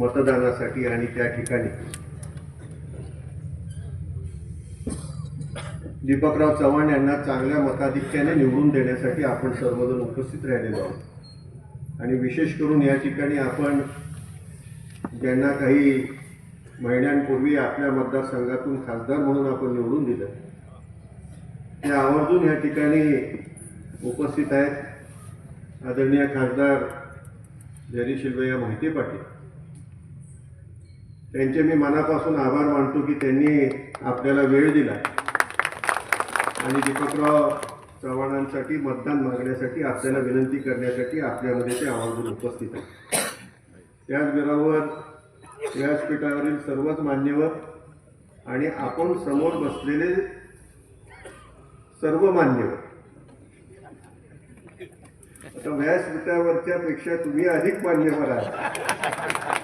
मतदानासाठी आणि त्या ठिकाणी. दीपकराव चव्हाण यांना चांगल्या मताधिक्याने निवडून देण्यासाठी आपण सर्वजण उपस्थित राहिलेलो आहोत. आणि विशेष करून या ठिकाणी आपण ज्यांना काही महिन्यांपूर्वी आपल्या मतदारसंघातून खासदार म्हणून आपण निवडून दिलं ते आवर्जून या ठिकाणी उपस्थित आहेत. आदरणीय खासदार जरी शिल्वया माहिती पाटील. त्यांचे मी मनापासून आभार मानतो की त्यांनी आपल्याला वेळ दिला. आणि दीपकराव चव्हाणांसाठी मतदान मागण्यासाठी आपल्याला विनंती करण्यासाठी आपल्यामध्ये ते आवर्जून उपस्थित आहे त्याचबरोबर व्यासपीठावरील सर्वच मान्यवर आणि आपण समोर बसलेले सर्व मान्यवर. आता व्यासपीठावरच्या पेक्षा तुम्ही अधिक मान्यवर आहात.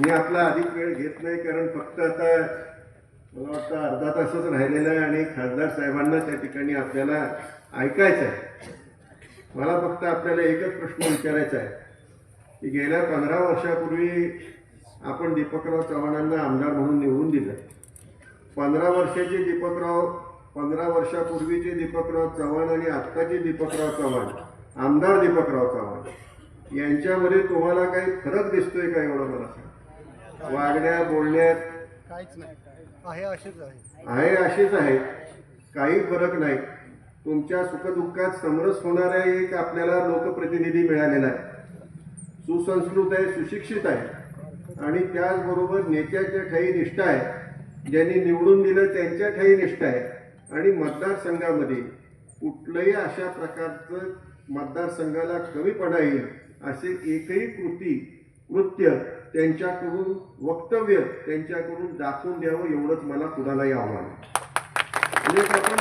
मी आपला अधिक वेळ घेत नाही कारण फक्त आता मला वाटतं अर्धा तासच राहिलेला आहे आणि खासदार साहेबांना त्या ठिकाणी आपल्याला ऐकायचं आहे. मला फक्त आपल्याला एकच प्रश्न विचारायचा आहे की गेल्या पंधरा वर्षापूर्वी आपण दीपकराव चव्हाणांना आमदार म्हणून निवडून दिलं. पंधरा वर्षाचे दीपकराव पंधरा वर्षापूर्वीचे दीपकराव चव्हाण आणि आत्ताचे दीपकराव चव्हाण आमदार दीपकराव चव्हाण यांच्यामध्ये तुम्हाला काही फरक दिसतोय का एवढं मला सांगा? वागण्यात बोलण्यात काहीच नाही. आहे असेच आहे. आहे असेच आहेत काही फरक नाही. तुमच्या सुखदुःखात समरस होणारा एक आपल्याला लोकप्रतिनिधी मिळालेला आहे. सुसंस्कृत आहे सुशिक्षित आहे. आणि त्याचबरोबर नेत्याच्या ठाई निष्ठा आहे. ज्यांनी निवडून दिलं त्यांच्या ठाई निष्ठा आहे. आणि मतदारसंघामध्ये कुठलंही अशा प्रकारचं मतदारसंघाला कमीपणा येईल असे एकही कृती कृत्य त्यांच्याकडून वक्तव्य त्यांच्याकडून दाखवून द्यावं एवढंच मला कुणालाही आव्हान आहे. म्हणजे आपण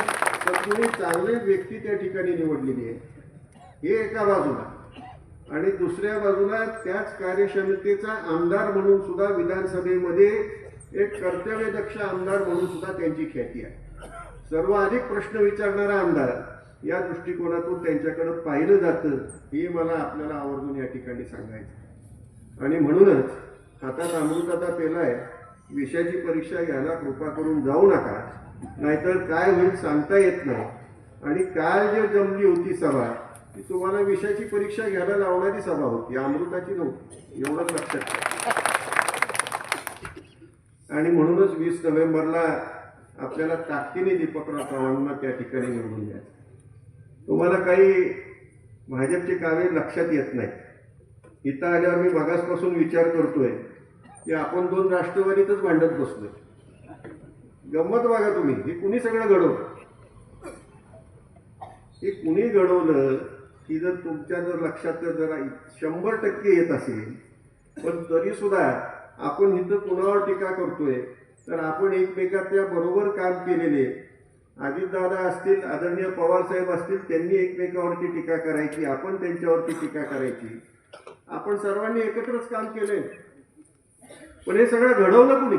सगळी चांगली व्यक्ती त्या ठिकाणी निवडलेली आहे हे एका बाजूला. आणि दुसऱ्या बाजूला त्याच कार्यक्षमतेचा आमदार म्हणून सुद्धा विधानसभेमध्ये एक कर्तव्यदक्ष आमदार म्हणून सुद्धा त्यांची ख्याती आहे. सर्वाधिक प्रश्न विचारणारा आमदार या दृष्टिकोनातून त्यांच्याकडे पाहिलं जातं हे मला आपल्याला आवर्जून या ठिकाणी सांगायचं आणि म्हणूनच हातात अमृताचा पेलाय विषयाची परीक्षा घ्यायला कृपा करून जाऊ नका. नाहीतर काय होईल सांगता येत नाही. आणि काल जे जमली होती सभा ती तुम्हाला विषयाची परीक्षा घ्यायला लावणारी सभा होती. अमृताची नव्हती. एवढंच लक्षात ठेवा. आणि म्हणूनच वीस नोव्हेंबरला आपल्याला ताकदीने दीपकराव चव्हाणांना त्या ठिकाणी निवडून द्यायचं. तुम्हाला काही भाजपचे कामे लक्षात येत नाही इथं आल्यावर मी मगासपासून विचार करतोय की आपण दोन राष्ट्रवादीतच भांडत बसलोय. गंमत बघा तुम्ही हे कुणी सगळं घडवलं? हे कुणी घडवलं की जर तुमच्या जर लक्षात जर जरा शंभर टक्के येत असेल पण तरी सुद्धा आपण इथं कुणावर टीका करतोय? तर आपण एकमेकाच्या बरोबर काम केलेले अजितदादा असतील आदरणीय पवार साहेब असतील त्यांनी एकमेकावरती टीका करायची आपण त्यांच्यावरती टीका करायची. आपण सर्वांनी एकत्रच काम केलंय पण हे सगळं घडवलं कुणी?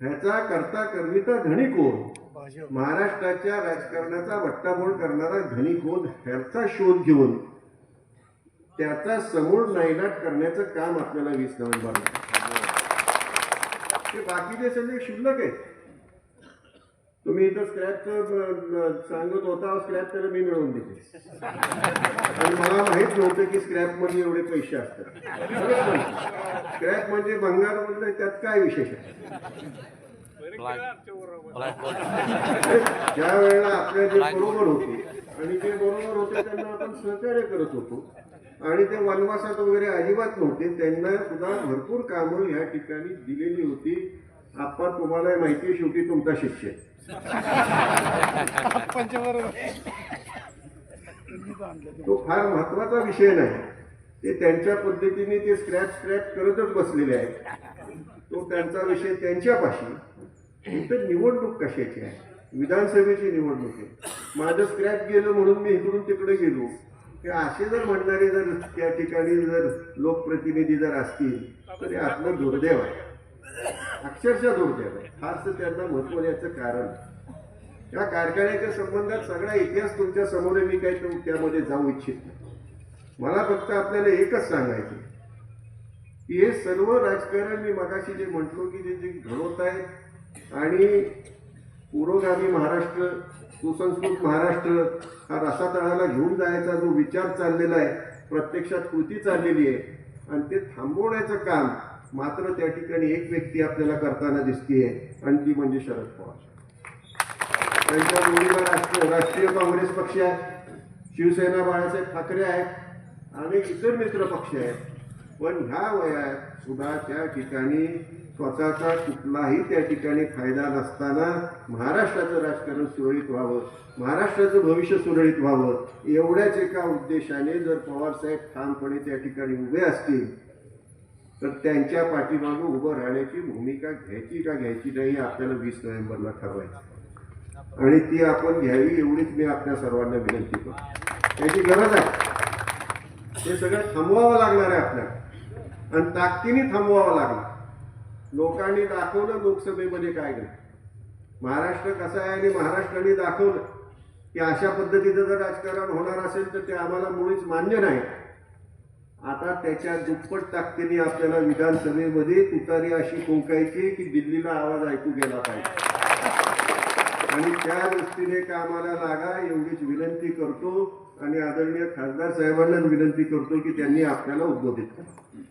ह्याचा करता करविता धनी कोण महाराष्ट्राच्या राजकारणाचा वट्टाबोळ करणारा धनी कोण ह्याचा शोध घेऊन त्याचा समूळ नायनाट करण्याचं काम आपल्याला वीस नोव्हेंबर ते बाकीचे सगळे शिल्लक आहेत तुम्ही इथं स्क्रॅपचं सांगत होता स्क्रॅप त्याला मी मिळवून देते आणि मला माहीत नव्हतं की स्क्रॅप म्हणजे एवढे पैसे असतात. स्क्रॅप म्हणजे भंगार म्हणजे त्यात काय विशेष आहे? ज्या वेळेला आपल्या जे बरोबर होते आणि जे बरोबर होते त्यांना आपण सहकार्य करत होतो आणि ते वनवासात वगैरे अजिबात नव्हते त्यांना सुद्धा भरपूर कामं या ठिकाणी दिलेली होती. आपण तुम्हाला माहिती आहे, शेवटी तुमचा शिष्य. तो फार महत्त्वाचा विषय नाही. ते त्यांच्या पद्धतीने ते स्क्रॅप स्क्रॅप करतच बसलेले आहेत. तो त्यांचा विषय त्यांच्यापाशी. इथं निवडणूक कशाची आहे? विधानसभेची निवडणूक आहे. माझं स्क्रॅप गेलं म्हणून मी इकडून तिकडे गेलो. हे असे जर म्हणणारे जर त्या ठिकाणी जर लोकप्रतिनिधी जर असतील तर हे आपलं दुर्दैव आहे. अक्षरशः दुर्दैव आहे फारसं त्यांना महत्त्व द्यायचं कारण. या कारखान्याच्या संबंधात सगळा इतिहास तुमच्यासमोर आहे. मी काही त्यामध्ये जाऊ इच्छित नाही. मला फक्त आपल्याला एकच सांगायचं की हे सर्व राजकारण मी मगाशी जे म्हटलो की जे जे घडवत आहेत आणि पुरोगामी महाराष्ट्र सुसंस्कृत महाराष्ट्र हा रसातळाला घेऊन जायचा जो विचार चाललेला आहे प्रत्यक्षात कृती चाललेली आहे आणि ते थांबवण्याचं काम मात्र त्या ठिकाणी एक व्यक्ती आपल्याला करताना दिसतीये आणि ती म्हणजे शरद पवार. त्यांच्या मुलीला राष्ट्रीय राष्ट्रीय काँग्रेस पक्ष आहे. शिवसेना बाळासाहेब ठाकरे आहेत. आणि इतर मित्र पक्ष आहेत. पण ह्या वयात सुद्धा त्या ठिकाणी स्वतःचा कुठलाही त्या ठिकाणी फायदा नसताना महाराष्ट्राचं राजकारण सुरळीत व्हावं महाराष्ट्राचं भविष्य सुरळीत व्हावं एवढ्याच एका उद्देशाने जर पवारसाहेब ठामपणे त्या ठिकाणी उभे असतील तर त्यांच्या पाठीमागं उभं राहण्याची भूमिका घ्यायची का घ्यायची नाही आपल्याला वीस नोव्हेंबरला ठरवायचं. आणि ती आपण घ्यावी एवढीच मी आपल्या सर्वांना विनंती करतो. त्याची गरज आहे. हे सगळं थांबवावं लागणार आहे आपल्याला. आणि ताकदीने थांबवावं लागणार. लोकांनी दाखवलं लोकसभेमध्ये काय घडलं महाराष्ट्र कसं आहे आणि महाराष्ट्राने दाखवलं की अशा पद्धतीचं जर राजकारण होणार असेल तर ते आम्हाला मुळीच मान्य नाही. आता त्याच्या दुप्पट ताकदीने आपल्याला विधानसभेमध्ये तुतारी अशी कोंकायची की दिल्लीला आवाज ऐकू गेला पाहिजे. आणि त्या दृष्टीने कामाला लागा एवढीच विनंती करतो. आणि आदरणीय खासदार साहेबांनाच विनंती करतो की त्यांनी आपल्याला उद्बोधित करा.